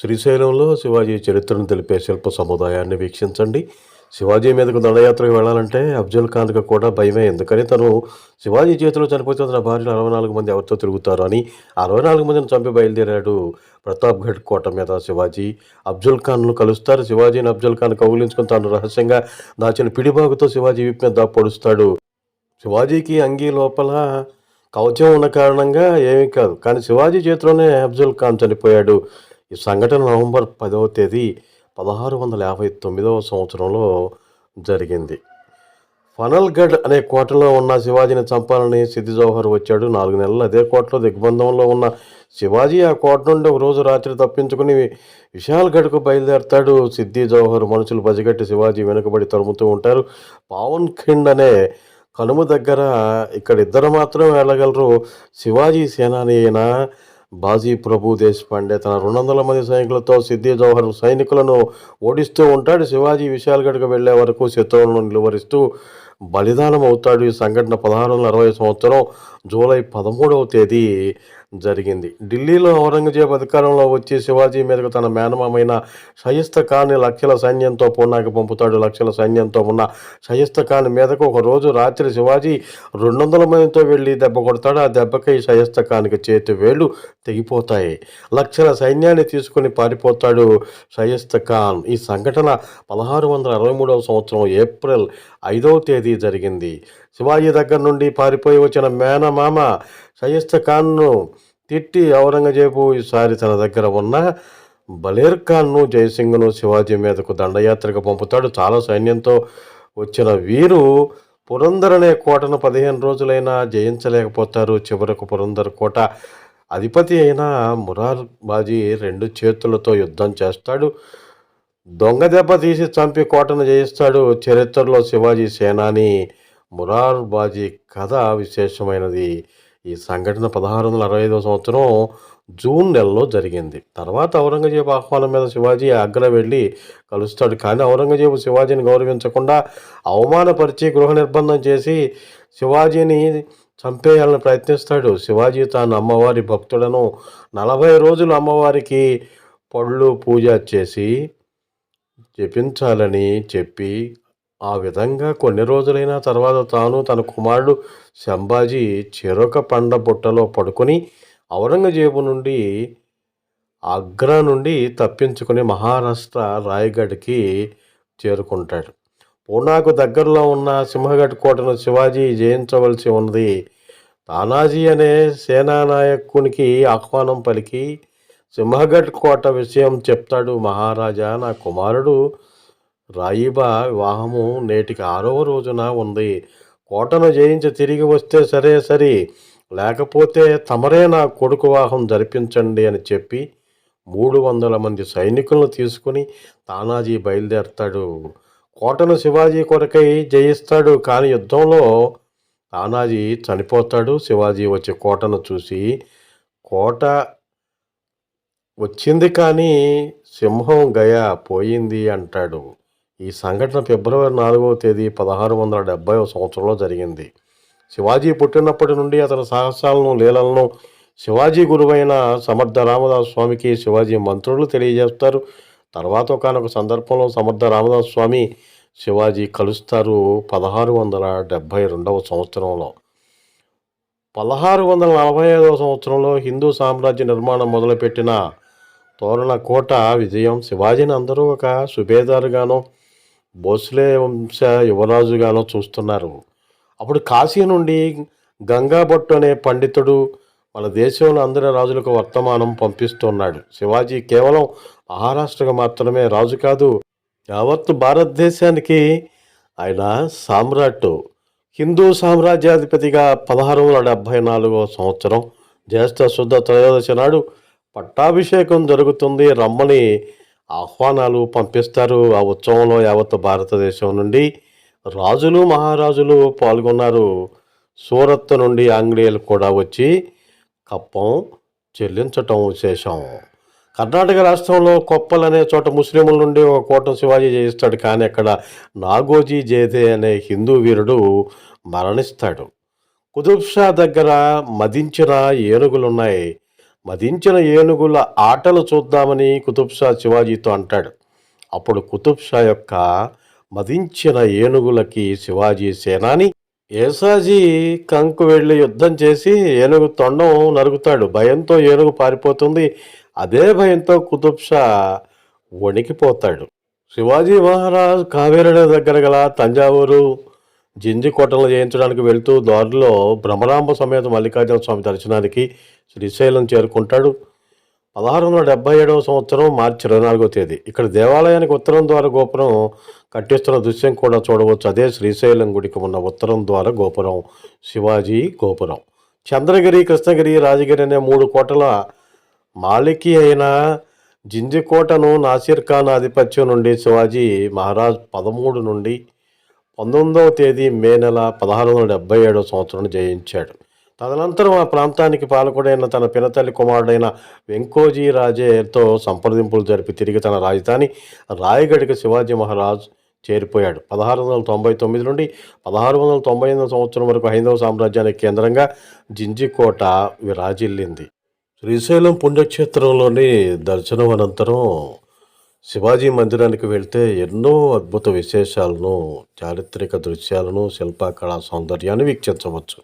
శ్రీశైలంలో శివాజీ చరిత్రను తెలిపే శిల్ప సముదాయాన్ని వీక్షించండి. శివాజీ మీదకు దండయాత్రకు వెళ్ళాలంటే అఫ్జల్ ఖాన్కి కూడా భయమే. ఎందుకని? తను శివాజీ చేతిలో చనిపోతే తన భార్యలు అరవై నాలుగు మంది ఎవరితో తిరుగుతారు అని అరవై నాలుగు మందిని చంపి బయలుదేరాడు ప్రతాప్గఢ్ కోట మీద శివాజీ. అఫ్జల్ ఖాన్ను కలుస్తారు. శివాజీని అఫ్జల్ ఖాన్ కౌగులించుకుని తాను రహస్యంగా దాచిన పిడిబాగుతో శివాజీ వీపు మీద పొడుస్తాడు. శివాజీకి అంగీ లోపల కవచం ఉన్న కారణంగా ఏమీ కాదు. కానీ శివాజీ చేతిలోనే అఫ్జల్ ఖాన్ చనిపోయాడు. ఈ సంఘటన నవంబర్ పదవ తేదీ పదహారు వందల యాభై తొమ్మిదవ సంవత్సరంలో జరిగింది. ఫనల్గఢ్ అనే కోటలో ఉన్న శివాజీని చంపాలని సిద్ధి జవహర్ వచ్చాడు. నాలుగు నెలలు అదే కోటలో దిగ్బంధంలో ఉన్న శివాజీ ఆ కోట నుండి ఒక రోజు రాత్రి తప్పించుకుని విశాల్గఢ్కు బయలుదేరతాడు. సిద్ధి జవహర్ మనుషులు బజగట్టి శివాజీ వెనుకబడి తరుముతూ ఉంటారు. పావన్ ఖిండ్ అనే కనుమ దగ్గర ఇక్కడ ఇద్దరు మాత్రం వెళ్ళగలరు. శివాజీ సేనాని అయినా బాజీ ప్రభు దేశపాండే తన రెండు వందల మంది సైనికులతో సిద్ధి జవహర్ సైనికులను ఓడిస్తూ ఉంటాడు. శివాజీ విశాల్గఢ్కు వెళ్ళే వరకు శత్రువులను నిలువరిస్తూ బలిదానం అవుతాడు. ఈ సంఘటన పదహారు వందల అరవై సంవత్సరం జూలై పదమూడవ తేదీ జరిగింది. ఢిల్లీలో ఔరంగజేబ్ అధికారంలో వచ్చి శివాజీ మీదకు తన మేనమామైన షయిస్త ఖాన్ని లక్షల సైన్యంతో పూనాకి పంపుతాడు. లక్షల సైన్యంతో ఉన్న షయిస్త ఖాన్ మీదకు ఒక రోజు రాత్రి శివాజీ రెండు వందల మందితో వెళ్ళి దెబ్బ కొడతాడు. ఆ దెబ్బకి షయిస్త ఖాన్కి చేతి వేళ్ళు తెగిపోతాయి. లక్షల సైన్యాన్ని తీసుకుని పారిపోతాడు షయిస్త ఖాన్. ఈ సంఘటన పదహారు వందల అరవై మూడవ సంవత్సరం ఏప్రిల్ ఐదవ తేదీ జరిగింది. శివాజీ దగ్గర నుండి పారిపోయి వచ్చిన మేనమామ షయిస్త ఖాన్ను తిట్టి ఔరంగజేబు ఈసారి తన దగ్గర ఉన్న బలేర్ ఖాన్ను జయసింగ్ను శివాజీ మీదకు దండయాత్రకు పంపుతాడు. చాలా సైన్యంతో వచ్చిన వీరు పురందర్ అనే కోటను పదిహేను రోజులైనా జయించలేకపోతారు. చివరకు పురందర్ కోట అధిపతి అయిన మురార్ బాజీ రెండు చేతులతో యుద్ధం చేస్తాడు. దొంగ దెబ్బ తీసి చంపి కోటను జయిస్తాడు చరిత్రలో శివాజీ సేనాని. మురార్ బాజీ కథ విశేషమైనది. ఈ సంఘటన పదహారు వందల అరవై ఐదవ సంవత్సరం జూన్ నెలలో జరిగింది. తర్వాత ఔరంగజేబు ఆహ్వానం మీద శివాజీ ఆగ్రా వెళ్ళి కలుస్తాడు. కానీ ఔరంగజేబు శివాజీని గౌరవించకుండా అవమానపరిచి గృహ నిర్బంధం చేసి శివాజీని చంపేయాలని ప్రయత్నిస్తాడు. శివాజీ తాను అమ్మవారి భక్తులను నలభై రోజులు అమ్మవారికి పళ్ళు పూజ చేసి జపించాలని చెప్పి ఆ విధంగా కొన్ని రోజులైన తర్వాత తాను తన కుమారుడు సంభాజీ చెరొక పండ బుట్టలో పడుకొని ఔరంగజేబు నుండి ఆగ్రా నుండి తప్పించుకుని మహారాష్ట్ర రాయగఢ్కి చేరుకుంటాడు. పూనాకు దగ్గరలో ఉన్న సింహగఢ్ కోటను శివాజీ జయించవలసి ఉంది తానాజీ అనే సేనానాయకునికి ఆహ్వానం పలికి సింహగఢ్ కోట విషయం చెప్తాడు మహారాజా. నా కుమారుడు రాయిబా వివాహము నేటికి ఆరవ రోజున ఉంది. కోటను జయించి తిరిగి వస్తే సరే సరి. లేకపోతే తమరే నా కొడుకు వివాహం జరిపించండి అని చెప్పి మూడు వందల మంది సైనికులను తీసుకుని తానాజీ బయలుదేరతాడు. కోటను శివాజీ కొరకై జయిస్తాడు. కానీ యుద్ధంలో తానాజీ చనిపోతాడు. శివాజీ వచ్చి కోటను చూసి కోట వచ్చింది కానీ సింహం గయ పోయింది అంటాడు. ఈ సంఘటన ఫిబ్రవరి నాలుగవ తేదీ పదహారు వందల డెబ్బై సంవత్సరంలో జరిగింది. శివాజీ పుట్టినప్పటి నుండి అతని సాహసాలను లీలలను శివాజీ గురువైన సమర్థ రామదాస్ స్వామికి శివాజీ మంత్రులు తెలియజేస్తారు. తర్వాత ఒకనొక సందర్భంలో సమర్థ రామదాస్ స్వామి శివాజీ కలుస్తారు పదహారు వందల డెబ్భై రెండవ సంవత్సరంలో. పదహారు వందల నలభై ఐదవ సంవత్సరంలో హిందూ సామ్రాజ్య నిర్మాణం మొదలుపెట్టిన తోరణ కోట విజయం. శివాజీని అందరూ ఒక సుబేదారుగానో భోస్లే వంశ యువరాజుగానో చూస్తున్నారు. అప్పుడు కాశీ నుండి గంగాభట్టు అనే పండితుడు మన దేశంలో అందరి రాజులకు వర్తమానం పంపిస్తున్నాడు. శివాజీ కేవలం మహారాష్ట్రకు మాత్రమే రాజు కాదు యావత్ భారతదేశానికి ఆయన సామ్రాట్ హిందూ సామ్రాజ్యాధిపతిగా పదహారు వందల డెబ్భై నాలుగో సంవత్సరం జ్యేష్ఠ శుద్ధ త్రయోదశి నాడు పట్టాభిషేకం జరుగుతుంది. రమ్మని ఆహ్వానాలు పంపిస్తారు. ఆ ఉత్సవంలో యావత్ భారతదేశం నుండి రాజులు మహారాజులు పాల్గొన్నారు. సూరత్ నుండి ఆంగ్లేయులు కూడా వచ్చి కప్పం చెల్లించటం విశేషం. కర్ణాటక రాష్ట్రంలో కొప్పల్ అనే చోట ముస్లింల నుండి ఒక కోట శివాజీ జయిస్తాడు కానీ అక్కడ నాగోజీ జేదే అనే హిందూ వీరుడు మరణిస్తాడు. కుతుబ్ షా దగ్గర మదించిన ఏనుగులున్నాయి. మదించిన ఏనుగుల ఆటలు చూద్దామని కుతుబ్షా శివాజీతో అంటాడు. అప్పుడు కుతుబ్షా యొక్క మదించిన ఏనుగులకి శివాజీ సేనాని ఏసాజీ కంకు వెళ్ళి యుద్ధం చేసి ఏనుగు తొండం నరుగుతాడు. భయంతో ఏనుగు పారిపోతుంది. అదే భయంతో కుతుబ్ షా వణికిపోతాడు. శివాజీ మహారాజ్ కావేరీ దగ్గర గల తంజావూరు జింజి కోటలను జయించడానికి వెళ్తూ దారిలో భ్రమరాంబ సమేత మల్లికార్జున స్వామి దర్శనానికి శ్రీశైలం చేరుకుంటాడు. పదహారు వందల డెబ్బై ఏడవ సంవత్సరం మార్చి ఇరవై నాలుగో తేదీ. ఇక్కడ దేవాలయానికి ఉత్తరం ద్వారా గోపురం కట్టిస్తున్న దృశ్యం కూడా చూడవచ్చు. అదే శ్రీశైలం గుడికి ఉన్న ఉత్తరం ద్వారా గోపురం శివాజీ గోపురం. చంద్రగిరి కృష్ణగిరి రాజగిరి అనే మూడు కోటల మాలికి అయిన జింజికోటను నాసిర్ ఖాన్ ఆధిపత్యం నుండి శివాజీ మహారాజ్ పదమూడు నుండి పంతొమ్మిదవ తేదీ మే నెల పదహారు వందల డెబ్బై ఏడవ సంవత్సరం జయించాడు. తదనంతరం ఆ ప్రాంతానికి పాలకుడైన తన పినతల్లి కుమారుడైన వెంకోజీ రాజేతో సంప్రదింపులు జరిపి తిరిగి తన రాజధాని రాయగఢ్కి శివాజీ మహారాజ్ చేరిపోయాడు. పదహారు వందల తొంభై తొమ్మిది నుండి పదహారు వందల తొంభై ఎనిమిది సంవత్సరం వరకు హైందవ సామ్రాజ్యానికి కేంద్రంగా జింజికోట విరాజిల్లింది. శ్రీశైలం పుణ్యక్షేత్రంలోని దర్శనం అనంతరం శివాజీ మందిరానికి వెళ్తే ఎన్నో అద్భుత విశేషాలను చారిత్రక దృశ్యాలను శిల్పకళా సౌందర్యాన్ని వీక్షించవచ్చు.